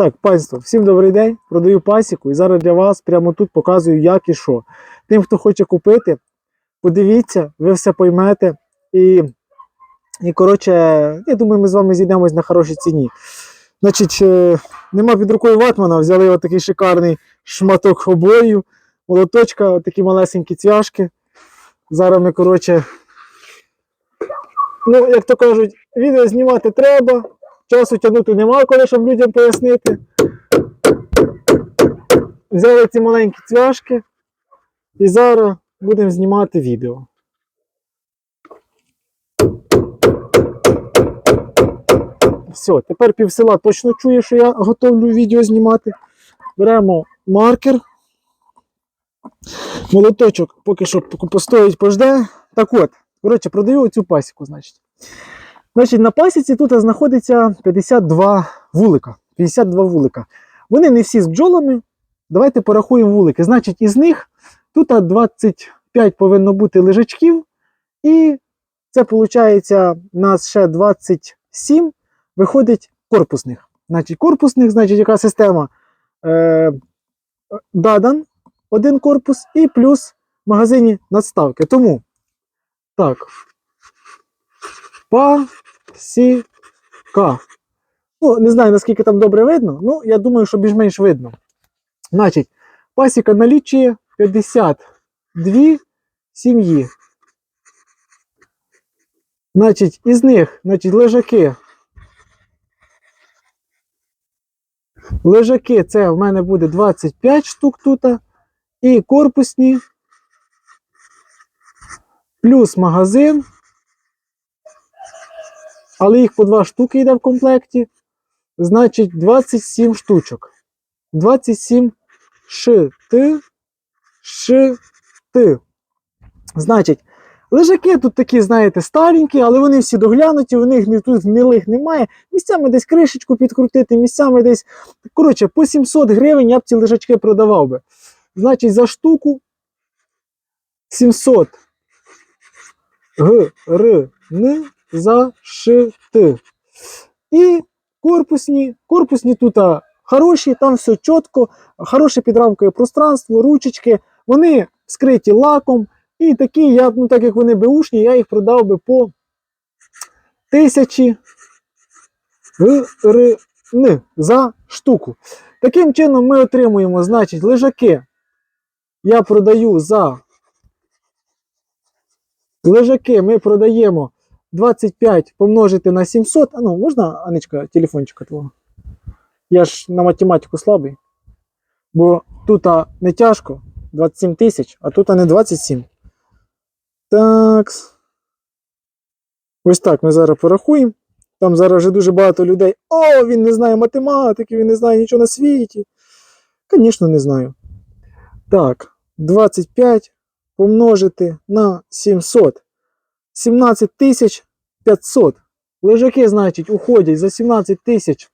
Так, панство, всім добрий день. Продаю пасіку і зараз для вас прямо тут показую, як і що. Тим, хто хоче купити, подивіться, ви все поймете. І, і коротше, я думаю, ми з вами зійдемось на хорошій ціні. Значить, е, нема під рукою ватмана, взяли отакий шикарний шматок обою, молоточка, отакі малесенькі цвяшки. Зараз ми, коротше, ну, як то кажуть, відео знімати треба. Часу тягнути нема, коли щоб людям пояснити. Взяли ці маленькі цвяшки і зараз будемо знімати відео. Все, тепер пів села точно чує, що я готовлю відео знімати. Беремо маркер. Молоточок поки що постоїть, пожде. Так от, коротше, продаю оцю пасіку, значить. Значить, на пасіці тут знаходиться 52 вулика. 52 вулика. Вони не всі з бджолами. Давайте порахуємо вулики. Значить, із них тут 25 повинно бути лежачків, і це виходить, у нас ще 27 виходить корпусних. Значить, корпусних, значить, яка система? Е, Дадан, один корпус, і плюс в магазині надставки. Тому так. Пасіка. Ну, не знаю, наскільки там добре видно, ну, я думаю, що більш-менш видно. Значить, пасіка налічує 52 сім'ї. Значить, із них, значить, лежаки. Лежаки це в мене буде 25 штук тут. І корпусні. Плюс магазин. Але їх по два штуки йде в комплекті. Значить, 27 штучок. 27 шити. Шити. Значить, лежаки тут такі, знаєте, старенькі, але вони всі доглянуті, у них тут гнилих немає. Місцями десь кришечку підкрутити, місцями десь. Коротше, по 700 гривень я б ці лежачки продавав би. Значить, за штуку 700 гривень зашити. І корпусні. Корпусні тут хороші, там все чітко, хороше підрамкове пространство, ручечки. Вони скриті лаком. І такі, я, ну, так як вони беушні, я їх продав би по тисячі гривень за штуку. Таким чином ми отримуємо, значить, лежаки. Я продаю за лежаки ми продаємо 25 помножити на 700. А ну, можна, Анечка, телефончика твого? Я ж на математику слабий. Бо тут не тяжко 27 тисяч, а тут не 27. Так. Ось так ми зараз порахуємо. Там зараз вже дуже багато людей. О, він не знає математики, він не знає нічого на світі. Звісно, не знаю. Так, 25 помножити на 700. 17 тисяч 500. Лежаки, значить, уходять за 17 тисяч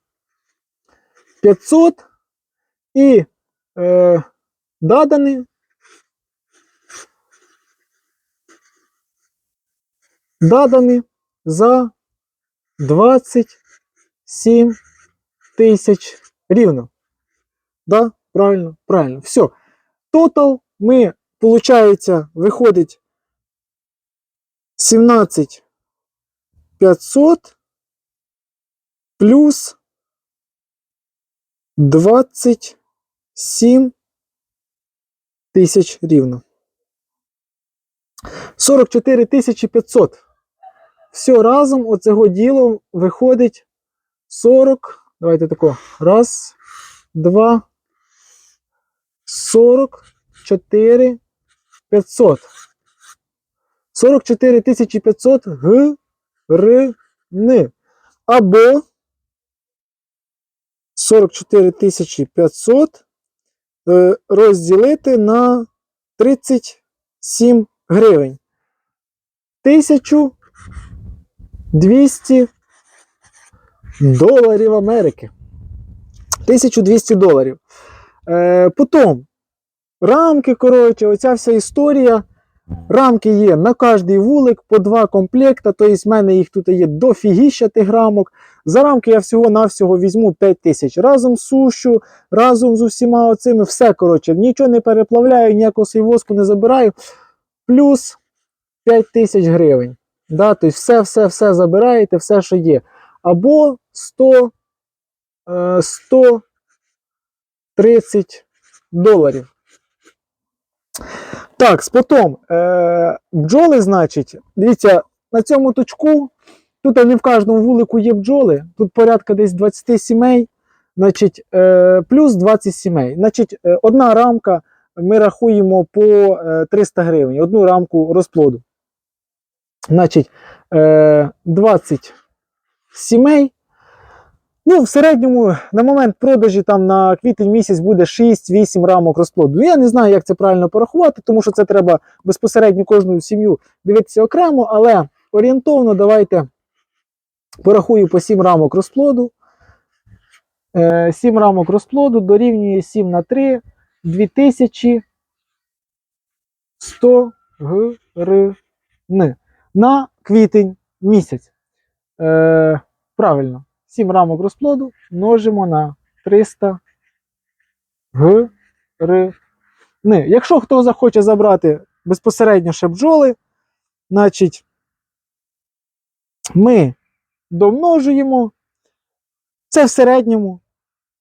500 і е, дадані дадані за 27 тисяч рівно. Да? Правильно, правильно. Все. Тотал ми, получається, виходить 17 500 плюс 27 тисяч рівно. 44 тисячі 500. Все разом оцього діло виходить 40. Давайте тако. Раз, два, 44 500. 44 500 гривни. Або 44 500 е, розділити на 37 гривень. 1200 доларів Америки. 1200 доларів. Е, потім рамки, коротше, оця вся історія. Рамки є на кожний вулик по два комплекта. Тобто, в мене їх тут є дофігіща тих рамок. За рамки я всього-навсього візьму 5 тисяч. Разом сушу, разом з усіма оцими, все коротше, нічого не переплавляю, ніякого сейвоску не забираю. Плюс 5 тисяч гривень. Да? Тобто все, все, все забираєте, все, що є. Або 100, е, 130 доларів. Так, потім е, бджоли, значить, дивіться, на цьому точку, тут не в кожному вулику є бджоли, тут порядка десь 20 сімей, значить, е, плюс 20 сімей. Значить, е, одна рамка ми рахуємо по е, 300 гривень, одну рамку розплоду. Значить, е, 20 сімей. Ну, в середньому на момент продажі там на квітень місяць буде 6-8 рамок розплоду. Я не знаю, як це правильно порахувати, тому що це треба безпосередньо кожну сім'ю дивитися окремо, але орієнтовно давайте порахую по 7 рамок розплоду. Е, 7 рамок розплоду дорівнює 7 на 3 2100 гривень на квітень місяць. Е, правильно. 7 рамок розплоду множимо на 300 гривень. Якщо хто захоче забрати безпосередньо ще бджоли, значить ми домножуємо. Це в середньому,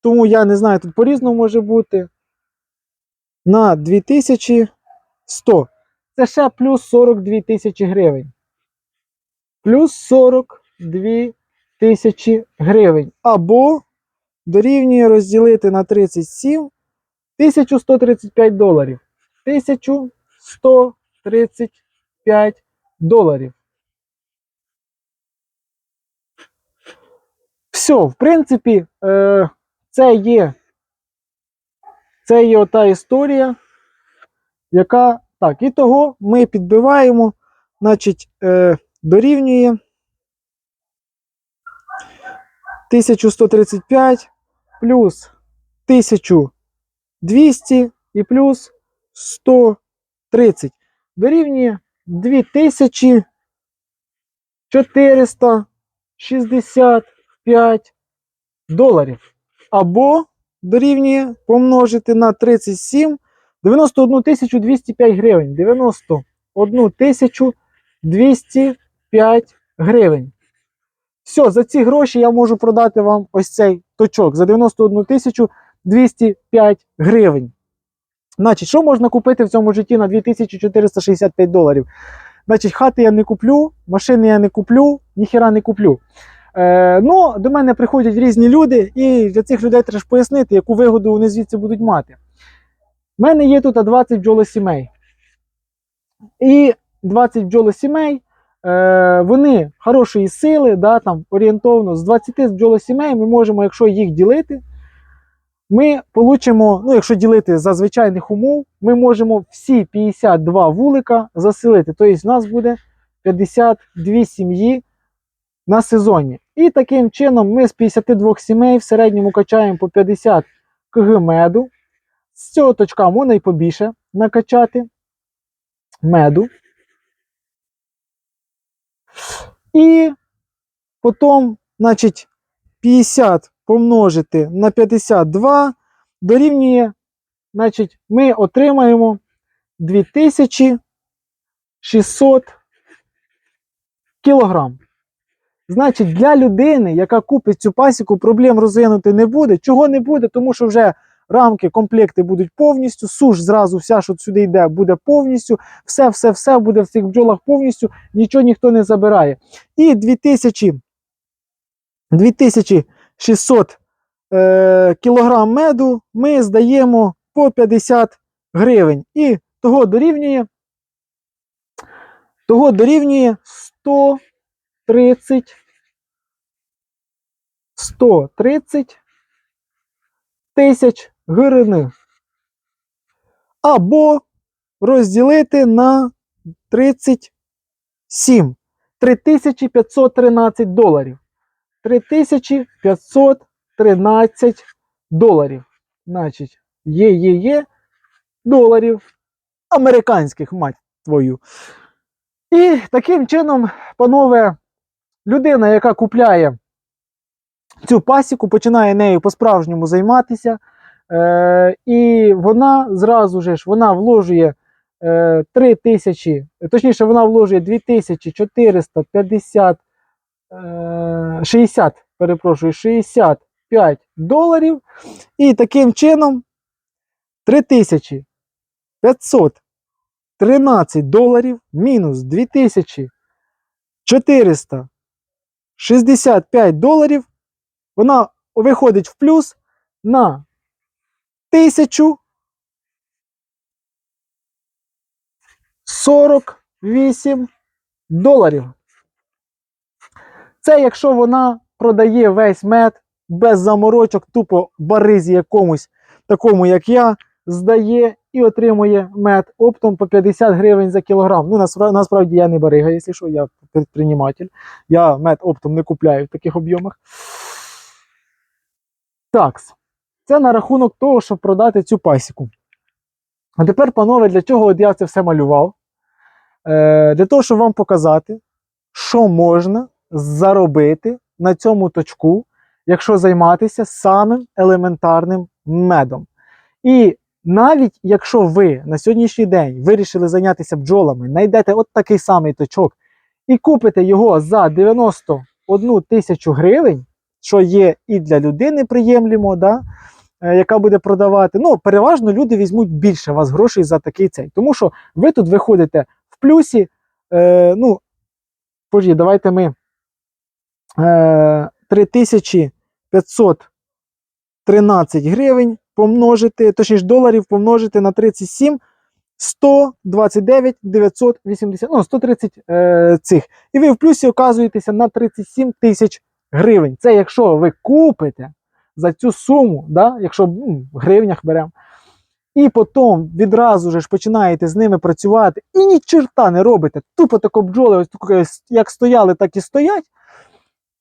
тому я не знаю, тут по-різному може бути. На 2100. Це ще плюс 42 тисячі гривень. Плюс 42 тисячі гривень. Або дорівнює розділити на 37 1135 доларів. 1135 доларів. Все, в принципі, е, це є. Це є ота історія, яка. Так, і того ми підбиваємо, значить, е, дорівнює 1135 плюс 1200 і плюс 130 дорівнює 2465 доларів. Або дорівнює помножити на 37 91 205 гривень. 91 205 гривень. Все, за ці гроші я можу продати вам ось цей точок за 91 205 гривень. Значить, що можна купити в цьому житті на 2465 доларів? Значить, хати я не куплю, машини я не куплю, ніхіра не куплю. Е, ну, До мене приходять різні люди, і для цих людей треба ж пояснити, яку вигоду вони звідси будуть мати. У мене є тут 20 бджолосімей. І 20 бджолосімей, е, вони хорошої сили, да, там, орієнтовно, з 20 бджолосімей ми можемо, якщо їх ділити, ми получимо, ну, якщо ділити за звичайних умов, ми можемо всі 52 вулика заселити. Тобто, у нас буде 52 сім'ї на сезоні. І таким чином ми з 52 сімей в середньому качаємо по 50 кг меду. З цього точка можна і побільше накачати меду. І потім, значить, 50 помножити на 52 дорівнює, значить, ми отримаємо 2600 кілограм. Значить, для людини, яка купить цю пасіку, проблем розвинути не буде. Чого не буде? Тому що вже рамки, комплекти будуть повністю, суш зразу вся, що сюди йде, буде повністю. Все-все-все буде в цих бджолах повністю, нічого ніхто не забирає. І 2000, 2600 е, кілограм меду ми здаємо по 50 гривень. І того дорівнює, того дорівнює 130 130 тисяч гривень. Або розділити на 37. 3513 доларів. 3513 доларів. Значить, є, є, є доларів американських, мать твою. І таким чином, панове, людина, яка купляє цю пасіку, починає нею по-справжньому займатися. Е, і вона зразу ж вона вложує е, 3 тисячі, точніше, вона вложує 2450, е, 60, перепрошую, 65 доларів. І таким чином 3513 доларів мінус 2465 доларів. Вона виходить в плюс на 1000 48 доларів. Це якщо вона продає весь мед без заморочок, тупо баризі якомусь, такому як я, здає і отримує мед оптом по 50 гривень за кілограм. Ну, насправді, я не барига, якщо що, я підприєматель. Я мед оптом не купляю в таких об'ємах. Так, це на рахунок того, щоб продати цю пасіку. А тепер, панове, для чого от я це все малював? Е, для того, щоб вам показати, що можна заробити на цьому точку, якщо займатися самим елементарним медом. І навіть якщо ви на сьогоднішній день вирішили зайнятися бджолами, знайдете от такий самий точок і купите його за 91 тисячу гривень, що є і для людини приємлемо, да, е, яка буде продавати. Ну, переважно люди візьмуть більше вас грошей за такий цей. Тому що ви тут виходите в плюсі. Е, ну, пожі, давайте ми е, 3513 гривень помножити, точніше доларів помножити на 37 129 980, ну 130 е, цих. І ви в плюсі оказуєтеся на 37 тисяч гривень. Це якщо ви купите за цю суму, да, якщо ну, в гривнях беремо, і потім відразу ж починаєте з ними працювати і ні чорта не робите. Тупо тако бджоли, ось як стояли, так і стоять.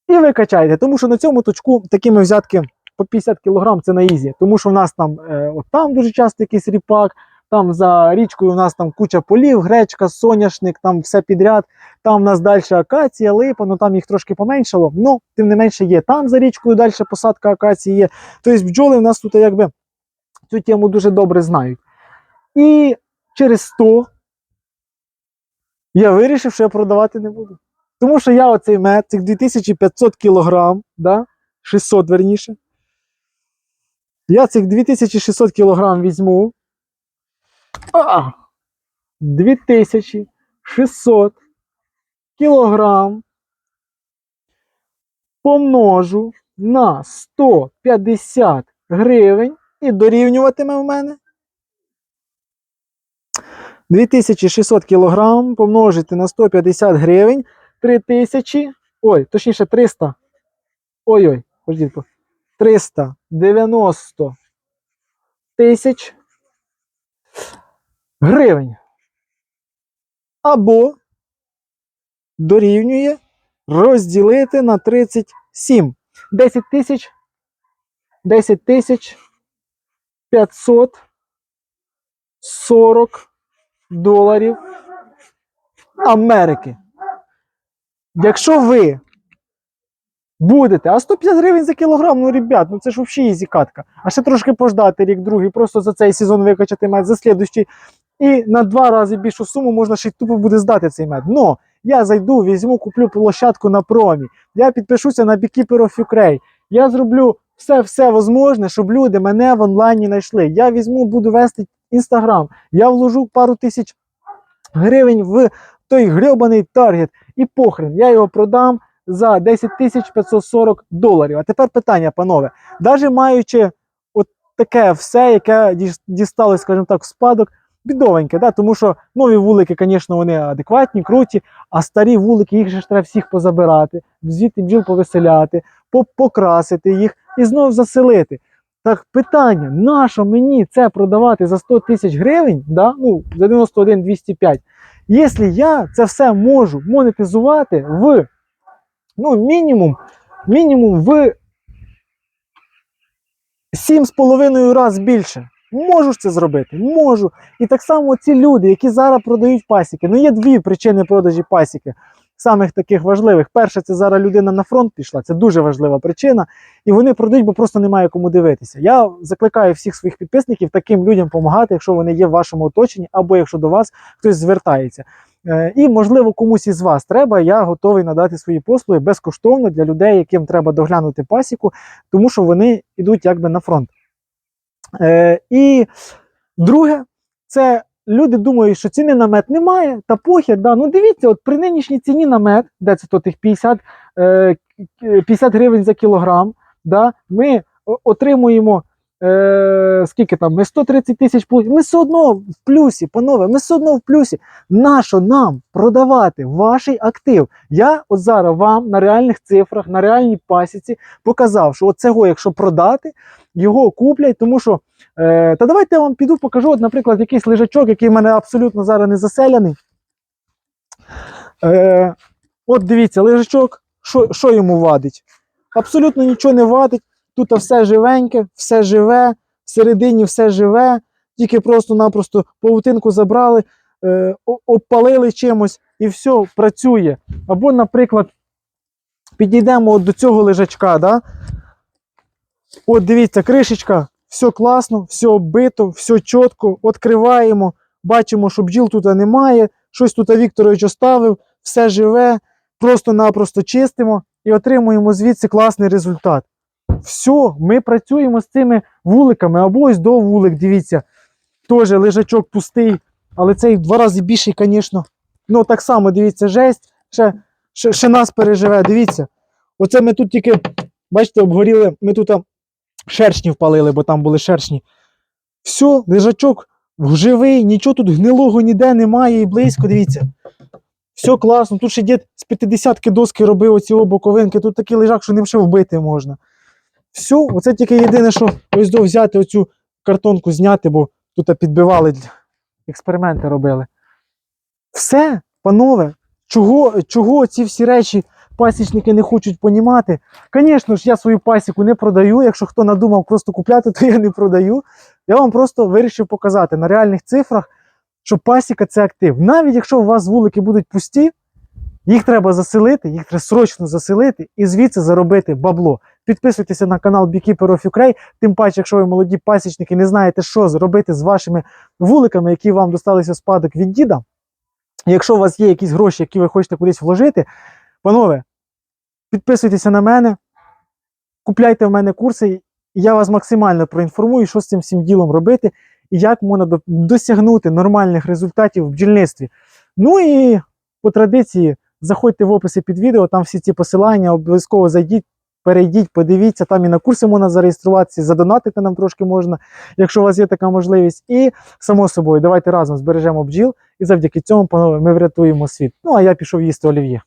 І ви качаєте. Тому що на цьому точку такими взятки по 50 кг це на ізі. Тому що в нас там е, от там дуже часто якийсь ріпак, там за річкою у нас там куча полів, гречка, соняшник, там все підряд. Там в нас далі акація, липа, ну там їх трошки поменшало. Ну, тим не менше є. Там за річкою далі посадка акації є. Тобто бджоли в нас тут якби цю тему дуже добре знають. І через 100 я вирішив, що я продавати не буду. Тому що я оцей мед, цих 2500 кілограм, да? 600 верніше. Я цих 2600 кілограм візьму. А! 2600 кілограм помножу на 150 гривень і дорівнюватиме в мене 2600 кілограм помножити на 150 гривень 3000, ой, точніше 300. Ой-ой, подождіть, 390 тисяч гривень. Або дорівнює розділити на 37. 10 тисяч 10 тисяч 540 доларів Америки. Якщо ви будете, а 150 гривень за кілограм, ну, ребят, ну це ж взагалі ізі катка. А ще трошки пождати рік другий, просто за цей сезон викачати мед, за слідущий. І на два рази більшу суму можна ще й тупо буде здати цей мед. Но я зайду, візьму, куплю площадку на промі, я підпишуся на Beekeeper of Ukraine, я зроблю все-все возможне, щоб люди мене в онлайні знайшли. Я візьму, буду вести інстаграм, я вложу пару тисяч гривень в той грьобаний таргет і похрен, я його продам за 10 тисяч 540 доларів. А тепер питання, панове, навіть маючи от таке все, яке діс- дісталось, скажімо так, в спадок, бідовеньке, да? тому що нові вулики, звісно, вони адекватні, круті, а старі вулики, їх же ж треба всіх позабирати, звідти бджіл повеселяти, покрасити їх і знов заселити. Так питання, нащо мені це продавати за 100 тисяч гривень, да? ну, за 91 205, якщо я це все можу монетизувати в ну, мінімум, мінімум в 7,5 разів більше. Можу ж це зробити? Можу. І так само ці люди, які зараз продають пасіки. Ну, є дві причини продажі пасіки. самих таких важливих. Перше, це зараз людина на фронт пішла, це дуже важлива причина. І вони продають, бо просто немає кому дивитися. Я закликаю всіх своїх підписників таким людям допомагати, якщо вони є в вашому оточенні, або якщо до вас хтось звертається. Е, І, можливо, комусь із вас треба, я готовий надати свої послуги безкоштовно для людей, яким треба доглянути пасіку, тому що вони йдуть якби на фронт. Е, І друге, це люди думають, що ціни на мед немає, та похер. Да. Ну дивіться, от при нинішній ціні на мед, де це то тих 50, е, 50 гривень за кілограм, да, ми отримуємо. Е, скільки там? Ми 130 тисяч. Ми все одно в плюсі, панове, ми все одно в плюсі. Нащо нам продавати ваш актив? Я от зараз вам на реальних цифрах, на реальній пасіці показав, що от цього, якщо продати, його куплять, тому що. Е, та давайте я вам піду покажу, от, наприклад, якийсь лежачок, який в мене абсолютно зараз не заселений. Е, от дивіться, лежачок, що, що йому вадить? Абсолютно нічого не вадить. Тут все живеньке, все живе, всередині все живе, тільки просто-напросто павутинку забрали, е, обпалили чимось і все працює. Або, наприклад, підійдемо от до цього лежачка. Да? От дивіться, кришечка, все класно, все оббито, все чітко. Відкриваємо, бачимо, що бджіл тут немає, щось тут Вікторович оставив, все живе, просто-напросто чистимо і отримуємо звідси класний результат. Все, ми працюємо з цими вуликами, або ось до вулик, дивіться, теж лежачок пустий, але цей в два рази більший, звісно. Ну, так само, дивіться, жесть, ще, ще, ще нас переживе, дивіться. Оце ми тут тільки, бачите, обгоріли, ми тут шершні впалили, бо там були шершні. Все, лежачок живий, нічого тут гнилого ніде немає і близько, дивіться. Все класно. Тут ще дід з 50-ки доски робив оці боковинки. Тут такий лежак, що ним ще вбити можна. Все, оце тільки єдине, що ось до взяти оцю картонку зняти, бо тут підбивали, експерименти робили. Все, панове, чого, чого ці всі речі пасічники не хочуть понімати? Звісно ж, я свою пасіку не продаю. Якщо хто надумав просто купляти, то я не продаю. Я вам просто вирішив показати на реальних цифрах, що пасіка це актив. Навіть якщо у вас вулики будуть пусті, їх треба заселити, їх треба срочно заселити і звідси заробити бабло. Підписуйтеся на канал Beekeeper of Ukraine, тим паче, якщо ви молоді пасічники, не знаєте, що зробити з вашими вуликами, які вам досталися спадок від діда. Якщо у вас є якісь гроші, які ви хочете кудись вложити, панове, підписуйтеся на мене, купляйте в мене курси, і я вас максимально проінформую, що з цим всім ділом робити і як можна досягнути нормальних результатів в бджільництві. Ну і по традиції заходьте в описи під відео, там всі ці посилання, обов'язково зайдіть, перейдіть, подивіться, там і на курси можна зареєструватися, задонатити нам трошки можна, якщо у вас є така можливість. І само собою, давайте разом збережемо бджіл, і завдяки цьому, панове, ми врятуємо світ. Ну а я пішов їсти олів'є.